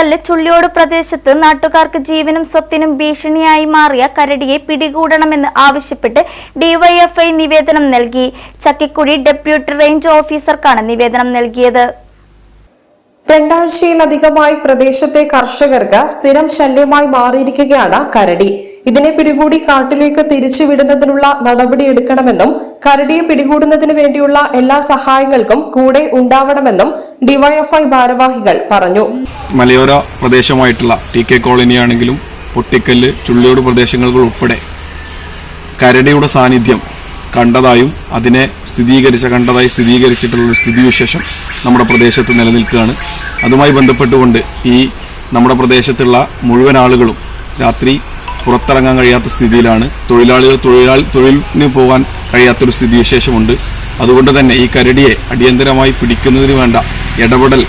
പൊട്ടിക്കല്ല് ചുള്ളിയോട് പ്രദേശത്ത് നാട്ടുകാർക്ക് ജീവനും സ്വത്തിനും ഭീഷണിയായി മാറിയ കരടിയെ പിടികൂടണമെന്ന് ആവശ്യപ്പെട്ട് ഡിവൈഎഫ്ഐ നിവേദനം നൽകി. ചക്കിക്കുടി ഡെപ്യൂട്ടി റേഞ്ച് ഓഫീസർക്കാണ് നിവേദനം നൽകിയത്. രണ്ടാഴ്ചയിലധികമായി പ്രദേശത്തെ കർഷകർക്ക് സ്ഥിരം ശല്യമായി മാറിയിരിക്കുകയാണ് കരടി. ഇതിനെ പിടികൂടി കാട്ടിലേക്ക് തിരിച്ചുവിടുന്നതിനുള്ള നടപടിയെടുക്കണമെന്നും കരടിയെ പിടികൂടുന്നതിന് വേണ്ടിയുള്ള എല്ലാ സഹായങ്ങൾക്കും കൂടെ ഉണ്ടാവണമെന്നും ഡിവൈഎഫ്ഐ ഭാരവാഹികൾ പറഞ്ഞു. മലയോര പ്രദേശമായിട്ടുള്ള ടി കെ കോളനി ആണെങ്കിലും പൊട്ടിക്കല്ല് ചുള്ളിയോട് പ്രദേശങ്ങൾ ഉൾപ്പെടെ കരടിയുടെ സാന്നിധ്യം കണ്ടതായും അതിനെ സ്ഥിരീകരിച്ച കണ്ടതായി സ്ഥിരീകരിച്ചിട്ടുള്ള സ്ഥിതിവിശേഷം നമ്മുടെ പ്രദേശത്ത് നിലനിൽക്കുകയാണ്. അതുമായി ബന്ധപ്പെട്ടുകൊണ്ട് ഈ നമ്മുടെ പ്രദേശത്തുള്ള മുഴുവൻ ആളുകളും രാത്രി പുറത്തിറങ്ങാൻ കഴിയാത്ത സ്ഥിതിയിലാണ്. തൊഴിലാളികൾ തൊഴിലാളി തൊഴിലിന് പോകാൻ കഴിയാത്തൊരു സ്ഥിതിവിശേഷമുണ്ട്. അതുകൊണ്ട് തന്നെ ഈ കരടിയെ അടിയന്തരമായി പിടിക്കുന്നതിന് വേണ്ട ഇടപെടൽ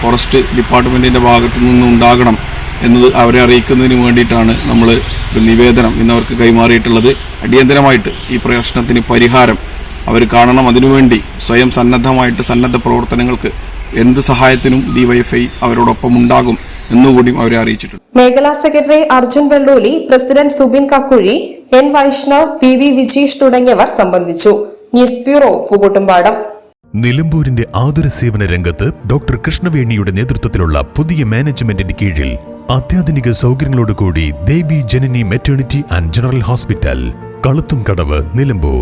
ഫോറസ്റ്റ് ഡിപ്പാർട്ട്മെന്റിന്റെ ഭാഗത്തു നിന്ന് ഉണ്ടാകണം എന്നത് അവരെ അറിയിക്കുന്നതിന് വേണ്ടിയിട്ടാണ് നമ്മൾ നിവേദനം ഇന്നവർക്ക് കൈമാറിയിട്ടുള്ളത്. അടിയന്തരമായിട്ട് ഈ പ്രശ്നത്തിന് പരിഹാരം അവർ കാണണം. അതിനുവേണ്ടി സ്വയം സന്നദ്ധമായിട്ട് സന്നദ്ധ പ്രവർത്തനങ്ങൾക്ക് എന്ത് സഹായത്തിനും ഡിവൈഎഫ്ഐ അവരോടൊപ്പം ഉണ്ടാകും. എന്നുകൂടി അവരെ അറിയിച്ചിട്ടുണ്ട്. മേഖലാ secretary Arjun Vellooli president Subin Kakkuzhi N Vaishnav P V Vijeesh തുടങ്ങിയവർ സംബന്ധിച്ചു. News bureau Pookkottumpadam. നിലമ്പൂരിന്റെ ആതുര സേവന രംഗത്ത് ഡോക്ടർ കൃഷ്ണവേണിയുടെ നേതൃത്വത്തിലുള്ള പുതിയ മാനേജ്മെന്റിന്റെ കീഴിൽ അത്യാധുനിക സൗകര്യങ്ങളോടുകൂടി Devi Janani maternity and general hospital Kaluthumkadavu Nilambur.